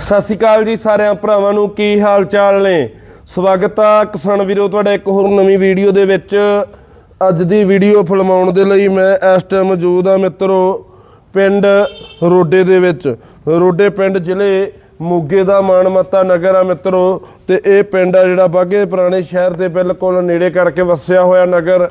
ਸਤਿ ਸ਼੍ਰੀ ਅਕਾਲ ਜੀ ਸਾਰਿਆਂ ਭਰਾਵਾਂ ਨੂੰ, ਕੀ ਹਾਲ ਚਾਲ ਨੇ? ਸਵਾਗਤ ਆ ਕਿਸਾਨ ਵੀਰੋ, ਤੁਹਾਡਾ ਇੱਕ ਹੋਰ ਨਵੀਂ ਵੀਡੀਓ ਦੇ ਵਿੱਚ। ਅੱਜ ਦੀ ਵੀਡੀਓ ਫਿਲਮਾਉਣ ਦੇ ਲਈ ਮੈਂ ਇਸ ਟਾਈਮ ਮੌਜੂਦ ਆ ਮਿੱਤਰੋ, ਪਿੰਡ ਰੋਡੇ ਦੇ ਵਿੱਚ। ਰੋਡੇ ਪਿੰਡ ਜ਼ਿਲ੍ਹੇ ਮੋਗੇ ਦਾ ਮਾਨਮੱਤਾ ਨਗਰ ਆ ਮਿੱਤਰੋ, ਤੇ ਇਹ ਪਿੰਡ ਆ ਜਿਹੜਾ ਬਾਗੇ ਪੁਰਾਣੇ ਸ਼ਹਿਰ ਦੇ ਬਿਲਕੁਲ ਨੇੜੇ ਕਰਕੇ ਵਸਿਆ ਹੋਇਆ ਨਗਰ।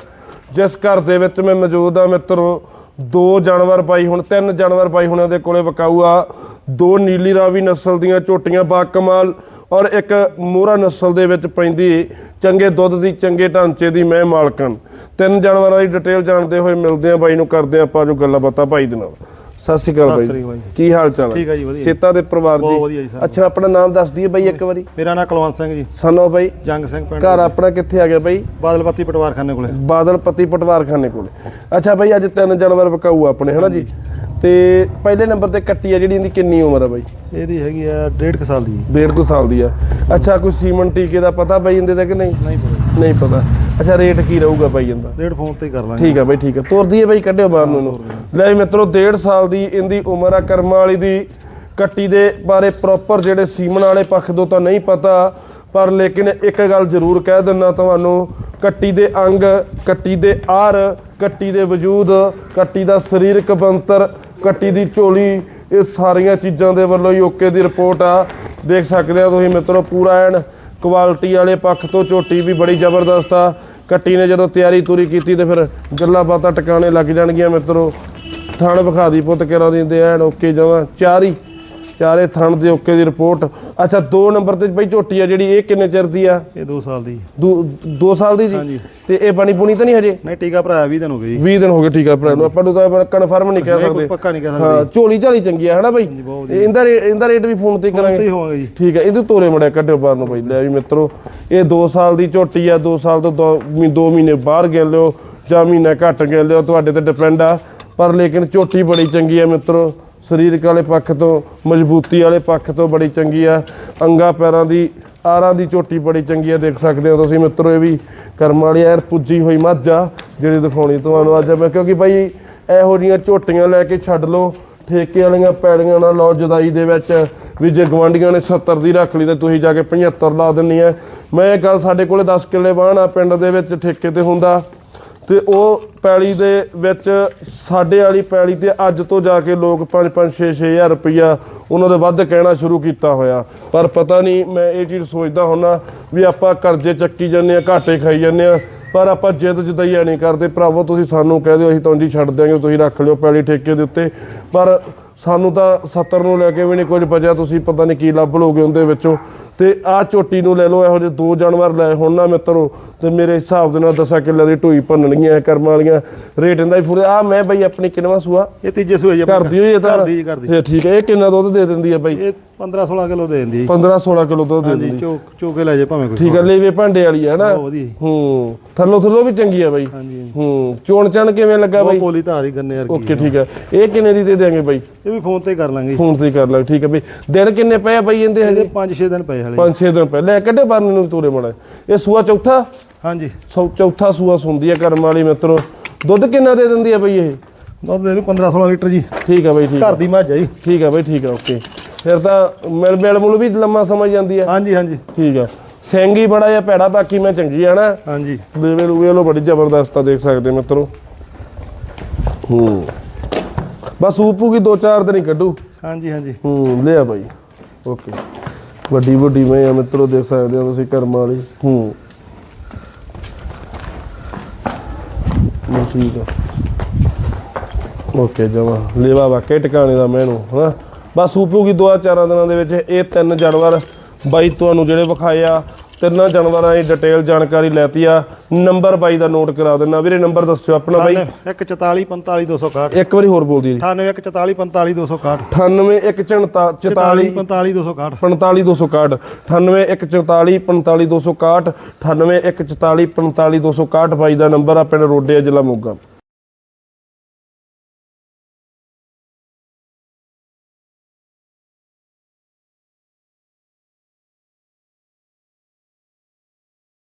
ਜਿਸ ਘਰ ਦੇ ਵਿੱਚ ਮੈਂ ਮੌਜੂਦ ਆ ਮਿੱਤਰੋ ਦੋ ਜਾਨਵਰ ਪਾਈ ਹੁਣ, ਤਿੰਨ ਜਾਨਵਰ ਪਾਈ ਹੁਣ ਦੇ ਕੋਲੇ ਵਿਕਾਊ ਆ ਦੋ ਨੀਲੀ ਰਾਵੀ ਨਸਲ ਦੀਆਂ ਝੋਟੀਆਂ ਬਾ ਕਮਾਲ ਔਰ ਇੱਕ ਮੋਹਰਾ ਨਸਲ ਦੇ ਵਿੱਚ ਪੈਂਦੀ ਚੰਗੇ ਦੁੱਧ ਦੀ, ਚੰਗੇ ਢਾਂਚੇ ਦੀ ਮੈਂ ਮਾਲਕਣ। ਤਿੰਨ ਜਾਨਵਰਾਂ ਦੀ ਡਿਟੇਲ ਜਾਣਦੇ ਹੋਏ ਮਿਲਦੇ ਆ ਬਾਈ ਨੂੰ ਕਰਦੇ ਆ ਆਪਾਂ ਜੋ ਗੱਲਾਂ ਬਾਤਾਂ ਭਾਈ ਦੇ ਨਾਲ। ਸਤਿ ਸ਼੍ਰੀ ਅਕਾਲ ਸਤਿ ਸ਼੍ਰੀ ਬਾਈ ਕੀ ਹਾਲ ਚਾਲ ਹੈ? ਠੀਕ ਆ ਜੀ, ਵਧੀਆ। ਸੇਤਾ ਦੇ ਪਰਿਵਾਰ ਬਹੁਤ ਜੀ। ਵਧੀਆ ਜੀ, ਸਰ। ਅੱਛਾ ਆਪਣਾ ਨਾਮ ਦੱਸ ਦਈਏ ਬਾਈ ਇੱਕ ਵਾਰੀ। ਮੇਰਾ ਨਾਮ ਕੁਲਵੰਤ ਸਿੰਘ ਜੀ। ਸਾਨੂੰ ਬਾਈ। ਜੰਗ ਸਿੰਘ ਪਿੰਡ ਘਰ ਆਪਣਾ ਕਿੱਥੇ ਆ ਗਿਆ ਬਾਈ? ਬਾਦਲਪੱਤੀ ਪਟਵਾਰਖਾਨੇ ਕੋਲੇ। ਬਾਦਲਪਤੀ ਪਟਵਾਰਖਾਨੇ ਕੋਲੇ। ਅੱਛਾ ਬਾਈ ਅੱਜ ਤਿੰਨ ਜਾਨਵਰ ਵਿਕਾਊ ਆ ਆਪਣੇ ਹਨਾ ਜੀ? ਤੇ ਪਹਿਲੇ ਨੰਬਰ ਤੇ ਕੱਟੀ ਆ ਜਿਹੜੀ ਇਹਦੀ ਕਿੰਨੀ ਉਮਰ ਆ ਬਾਈ? ਇਹਦੀ ਹੈਗੀ ਆ ਡੇਢ ਕੁ ਸਾਲ ਦੀ ਜੀ। ਡੇਢ ਕੁ ਸਾਲ ਦੀ ਆ। ਅੱਛਾ ਕੋਈ ਸੀਮਨ ਟੀਕੇ ਦਾ ਪਤਾ ਬਾਈ ਇਹਦੇ ਦਾ ਕਿ ਨਹੀਂ? ਨਹੀਂ ਪਤਾ ਨਹੀਂ ਪਤਾ। ਅੱਛਾ ਰੇਟ ਕੀ ਰਹੂਗਾ ਬਾਈ ਇਹਦਾ? ਰੇਡ ਫੋਨ ਤੇ ਹੀ ਕਰ ਲਾਂਗੇ। ਠੀਕ ਆ ਬਾਈ ਠੀਕ ਆ। ਤੋਰਦੀ ਹੈ ਬਾਈ ਕੱਢਿਓ ਬਾਹਰ ਨੂੰ ਇਹਨੂੰ। ਲੈ ਵੀ ਮਿੱਤਰੋ, ਡੇਢ ਸਾਲ ਦੀ ਇਹਦੀ ਉਮਰ ਆ। ਕਰਮਾਂ ਵਾਲੀ ਦੀ ਕੱਟੀ ਦੇ ਬਾਰੇ ਪ੍ਰੋਪਰ ਜਿਹੜੇ ਸੀਮਨ ਵਾਲੇ ਪੱਖ ਤੋਂ ਤਾਂ ਨਹੀਂ ਪਤਾ, ਪਰ ਲੇਕਿਨ ਇੱਕ ਗੱਲ ਜ਼ਰੂਰ ਕਹਿ ਦਿੰਨਾ ਤੁਹਾਨੂੰ, ਕੱਟੀ ਦੇ ਅੰਗ, ਕੱਟੀ ਦੇ ਆਰ, ਕੱਟੀ ਦੇ ਵਜੂਦ, ਕੱਟੀ ਦਾ ਸਰੀਰਕ ਬੰਤਰ ਕੱਟੀ ਦੀ ਝੋਲੀ, ਇਹ ਸਾਰੀਆਂ ਚੀਜ਼ਾਂ ਦੇ ਵੱਲੋਂ ਹੀ ਓਕੇ ਦੀ ਰਿਪੋਰਟ ਆ। ਦੇਖ ਸਕਦੇ ਆ ਤੁਸੀਂ ਮਿੱਤਰੋ, ਪੂਰਾ ਐਨ ਕੁਆਲਿਟੀ ਵਾਲੇ ਪੱਖ ਤੋਂ ਝੋਟੀ ਵੀ ਬੜੀ ਜ਼ਬਰਦਸਤ ਆ। ਕੱਟੀ ਨੇ ਜਦੋਂ ਤਿਆਰੀ ਤੂਰੀ ਕੀਤੀ ਤੇ ਫਿਰ ਗੱਲਾਂ ਬਾਤਾਂ ਟਿਕਾਣੇ ਲੱਗ ਜਾਣਗੀਆਂ ਮਿੱਤਰੋ। ਥਣ ਵਿਖਾ ਦੀ ਪੁੱਤ ਕਿਹੜਾ ਦਿੰਦੇ ਐਨ ਓਕੇ ਜਮਾ। ਚਾਰ ਚਾਰੇ ਥਣ ਦੇ ਓਕੇ ਦੀ ਰਿਪੋਰਟ। ਅੱਛਾ 2 ਨੰਬਰ ਤੇ ਬਈ ਝੋਟੀ ਆ ਜਿਹੜੀ ਇਹ ਕਿੰਨੇ ਚਿਰ ਦੀ ਆ? ਇਹ 2 ਸਾਲ ਦੀ। 2 ਸਾਲ ਦੀ ਜੀ। ਤੇ ਇਹ ਬਣੀ ਪੁਣੀ ਤਾਂ ਨਹੀਂ ਹਜੇ? ਨਹੀਂ ਟੀਕਾ ਭਰਾਇਆ 20 ਦਿਨ ਹੋ ਗਏ ਜੀ। 20 ਦਿਨ ਹੋ ਗਏ ਠੀਕ ਆ ਭਰਾ ਨੂੰ। ਆਪਾਂ ਨੂੰ ਤਾਂ ਕਨਫਰਮ ਨਹੀਂ ਕਹਿ ਸਕਦੇ। ਕੋਈ ਪੱਕਾ ਨਹੀਂ ਕਹਿ ਹਾਂ ਝੋਲੀ ਝਾਲੀ ਚੰਗੀ ਆ ਹਨਾ ਬਈ? ਇਹਦਾ ਇਹਦਾ ਰੇਟ ਵੀ ਫੋਨ ਤੇ ਕਰਾਂਗੇ। ਠੀਕ ਹੈ ਇਹਦੇ ਤੋਰੇ ਮੜਿਆ ਕੱਢਿਓ ਬਾਹਰ ਨੂੰ ਬਈ। ਲੈ ਵੀ ਮਿੱਤਰੋ ਇਹ 2 ਸਾਲ ਦੀ ਝੋਟੀ ਆ 2 ਸਾਲ ਤੋਂ 2 ਮਹੀਨੇ ਬਾਹਰ ਗਿਣ ਲਿਓ ਜਾਂ ਮਹੀਨਾ ਘੱਟ ਗਿਣ ਲਿਓ ਤੁਹਾਡੇ ਤੇ ਡਿਪੈਂਡ ਆ। ਪਰ ਲੇਕਿਨ ਝੋਟੀ ਬੜੀ ਚੰਗੀ ਆ ਮਿੱਤਰੋ। ਸਰੀਰਕ ਵਾਲੇ ਪੱਖ ਤੋਂ, ਮਜ਼ਬੂਤੀ ਵਾਲੇ ਪੱਖ ਤੋਂ ਬੜੀ ਚੰਗੀ ਆ। ਅੰਗਾ ਪੈਰਾਂ ਦੀ, ਆਰਾਂ ਦੀ ਝੋਟੀ ਬੜੀ ਚੰਗੀ ਆ, ਦੇਖ ਸਕਦੇ ਹੋ ਤੁਸੀਂ ਮਿੱਤਰੋ ਇਹ ਵੀ। ਕਰਮ ਵਾਲੀ ਐਨ ਪੁੱਜੀ ਹੋਈ ਮੱਝ ਆ, ਜਿਹੜੀ ਦਿਖਾਉਣੀ ਤੁਹਾਨੂੰ ਅੱਜ ਮੈਂ। ਕਿਉਂਕਿ ਬਾਈ, ਇਹੋ ਜੀਆਂ ਝੋਟੀਆਂ ਲੈ ਕੇ ਛੱਡ ਲਓ, ਠੇਕੇ ਵਾਲੀਆਂ ਪੈੜੀਆਂ ਨਾਲ ਲਓ, ਜਦਾਈ ਦੇ ਵਿੱਚ ਵੀ ਜੇ ਗਵਾਂਡੀਆਂ ਨੇ 70 ਦੀ ਰੱਖ ਲਈ ਤੇ ਤੁਸੀਂ ਜਾ ਕੇ 75 ਲਾ ਦਿੰਨੀ ਐ ਮੈਂ ਇਹ ਗੱਲ ਸਾਡੇ ਕੋਲੇ 10 ਕਿੱਲੇ ਵਾਹਣ ਆ, ਪਿੰਡ ਦੇ ਵਿੱਚ ਠੇਕੇ ਤੇ ਹੁੰਦਾ। ਤੇ ਉਹ ਪੈਲੀ ਦੇ ਵਿੱਚ ਸਾਡੇ ਵਾਲੀ ਪੈਲੀ ਤੇ ਅੱਜ ਤੋਂ ਜਾ ਕੇ ਲੋਕ 5-5 6-6000 ਰੁਪਈਆ ਉਹਨਾਂ ਦੇ ਵੱਧ ਕਹਿਣਾ ਸ਼ੁਰੂ ਕੀਤਾ ਹੋਇਆ। ਪਰ ਪਤਾ ਨਹੀਂ, ਮੈਂ ਇਹ ਚੀਜ਼ ਸੋਚਦਾ ਹੁੰਨਾ ਵੀ ਆਪਾਂ ਕਰਜ਼ੇ ਚੱਕੀ ਜਾਂਦੇ ਆ ਘਾਟੇ ਖਾਈ ਜਾਂਦੇ ਆ ਪਰ ਆਪਾਂ ਜਿੱਦ ਜਦਈਆ ਨਹੀਂ ਕਰਦੇ। ਭਰਾਵੋ, ਤੁਸੀਂ ਸਾਨੂੰ ਕਹਿ ਦਿਓ, ਅਸੀਂ ਤਾਂ ਜੀ ਛੱਡ ਦਿਆਂਗੇ, ਤੁਸੀਂ ਰੱਖ ਲਿਓ ਪੈਲੀ ਠੇਕੇ ਦੇ ਉੱਤੇ। ਪਰ ਸਾਨੂੰ ਤਾਂ 70 ਨੂੰ ਲੈ ਕੇ ਵੀ ਨਹੀਂ ਕੁਝ ਬਚਿਆ, ਤੁਸੀਂ ਪਤਾ ਨਹੀਂ ਕੀ ਲੱਭ ਲੋਗੇ ਉਹਦੇ ਵਿੱਚੋਂ। ਤੇ ਆਹ ਝੋਟੀ ਨੂੰ ਲੈ ਲਓ ਇਹੋ ਜਿਹੇ ਦੋ ਜਾਨਵਰ ਲੈ ਹੁਣ ਨਾ ਮਿੱਤਰੋ ਤੇ ਮੇਰੇ ਹਿਸਾਬ ਦੇ ਨਾਲ ਦਸਾਂ ਕਿੱਲੇ ਦੀ ਢੂਈ ਭੰਨਣਗੀਆਂ ਕਰਮ ਵਾਲੀਆਂ। ਰੇਟ ਇਹਦਾ ਹੀ ਫੁਰੇ ਆ ਮੈਂ ਬਈ ਆਪਣੀ ਕਿੰਨਵਾ ਸੂਆ? ਇਹ ਤੀਜੇ ਸੂਏ ਜੀ ਕਰਦੀ ਹੋਈ ਇਹ ਤਾਂ? ਘਰ ਦੀ ਜੀ ਘਰ ਦੀ ਇਹ ਠੀਕ ਹੈ ਇਹ ਕਿੰਨਾ ਦੁੱਧ ਦੇ ਦਿੰਦੀ ਹੈ ਬਈ? ਇਹ 15 16 ਕਿਲੋ ਦੇ ਦਿੰਦੀ ਜੀ। 15 16 ਕਿਲੋ ਦੁੱਧ ਦੇ ਹਾਂਜੀ ਦਿੰਦੀ। ਚੋਕ ਚੋਕੇ ਲੈ ਜੇ ਭਾਵੇਂ ਕੋਈ ਠੀਕ ਹੈ ਲੇਵੇ ਭਾਂਡੇ ਵਾਲੀ ਹੈ ਨਾ। ਹੂੰ ਥੱਲੋ ਥੱਲੋ ਵੀ ਚੰਗੀ ਹੈ ਬਈ। ਹਾਂਜੀ ਹੂੰ ਚੋਣ ਚਣ ਕਿਵੇਂ ਲੱਗਾ ਬਈ? ਪੋਲੀ ਧਾਰੀ ਗੰਨੇ ਵਰਗੀ ਓਕੇ ਠੀਕ ਹੈ। ਇਹ ਕਿੰਨੇ ਦੀ ਦੇ ਦੇਾਂਗੇ ਬਾਈ? ਇਹ ਵੀ ਫੋਨ ਤੇ ਹੀ ਕਰ ਲਾਂਗੇ। ਫੋਨ ਤੇ ਹੀ ਕਰ ਲੈ ਠੀਕ ਹੈ ਬਈ। ਦਿਨ ਕਿੰਨੇ ਪਏ ਆ ਬਾਈ ਇਹਦੇ ਹਜੇ? 5-6 ਦਿਨ ਪਏ ਹਲੇ 5-6 ਦਿਨ ਪਹਿਲੇ ਕੱਢੇ ਬਾਰ ਨੂੰ ਤੋਰੇ ਮੜਾ ਇਹ ਸੂਆ ਚੌਥਾ? ਹਾਂਜੀ। ਸੌ- ਚੌਥਾ ਸੂਆ ਸੁੰਦੀ ਹੈ ਕਰਮ ਵਾਲੀ ਮਿੱਤਰੋ। ਦੁੱਧ ਕਿੰਨਾ ਦੇ ਦਿੰਦੀ ਹੈ ਬਈ ਇਹ? ਦੁੱਧ ਦੇ 15-16 ਲੀਟਰ ਜੀ। ਠੀਕ ਹੈ ਬਈ ਠੀਕ ਹੈ ਘਰ ਦੀ ਮੱਝ ਹੈ ਜੀ। ਠੀਕ ਹੈ ਬਈ ਠੀਕ ਹੈ ਓਕੇ। ਫਿਰ ਤਾਂ ਮਿਲ ਮਿਲ ਮੁਲ ਵੀ ਲੰਮਾ ਸਮਝ ਜਾਂਦੀ ਹੈ ਹਾਂਜੀ ਹਾਂਜੀ। ਠੀਕ ਹੈ ਸਿੰਗੀ ਬੜਾ ਜਿਹਾ ਭੈੜਾ ਬਾਕੀ ਮੈਂ ਚੰਗੀ ਆ ਨਾ। ਹਾਂਜੀ। ਲੇਵੇ ਲੂਵੇ ਲੋ ਬੜੀ ਜ਼ਬਰਦਸਤ ਆ ਦੇਖ ਸਕਦੇ ਮਿੱਤਰੋ। ਹੂੰ। ਬਸ ਉਪੂਗੀ ਦੋ ਚਾਰ ਦਿਨ ਹੀ ਕੱਢੂ। ਹਾਂਜੀ ਹਾਂਜੀ। ਹੂੰ ਲਿਆ ਬਾਈ। ਓਕੇ। ਵੱਡੀ ਵੱਡੀ ਮੈਂ ਆ ਮਿੱਤਰੋ ਦੇਖ ਸਕਦੇ ਹੋ ਤੁਸੀਂ ਕਰਮ ਵਾਲੀ। ਹੂੰ। ਠੀਕ ਆ। ਓਕੇ ਜਮਾ। ਲੇਵਾ ਵਾਕੇ ਟਿਕਾਣੇ ਦਾ ਮੈਨੂੰ ਹਨਾ ਬਸ ਉਪੂਗੀ ਦੋ ਚਾਰਾਂ ਦਿਨਾਂ ਦੇ ਵਿੱਚ ਇਹ ਤਿੰਨ ਜਾਨਵਰ ਬਾਈ ਤੁਹਾਨੂੰ ਜਿਹੜੇ ਵਿਖਾਏ ਆ ਤਿੰਨਾਂ ਜਾਨਵਰਾਂ ਦੀ ਡਿਟੇਲ ਜਾਣਕਾਰੀ ਲੈਤੀ ਆ। ਨੰਬਰ ਬਾਈ ਦਾ ਨੋਟ ਕਰਾ ਦਿੰਨਾ ਵੀਰੇ ਨੰਬਰ ਦੱਸਿਓ ਆਪਣਾ ਬਾਈ। 144 45 261 ਇੱਕ ਵਾਰੀ ਹੋਰ ਬੋਲ ਦਿਓ ਜੀ। 98 45 261 98 144 45 261 45261 98144 45261 98144 45261 ਬਾਈ ਦਾ ਨੰਬਰ ਆ ਪਿੰਡ ਰੋਡੇ ਜ਼ਿਲ੍ਹਾ ਮੋਗਾ।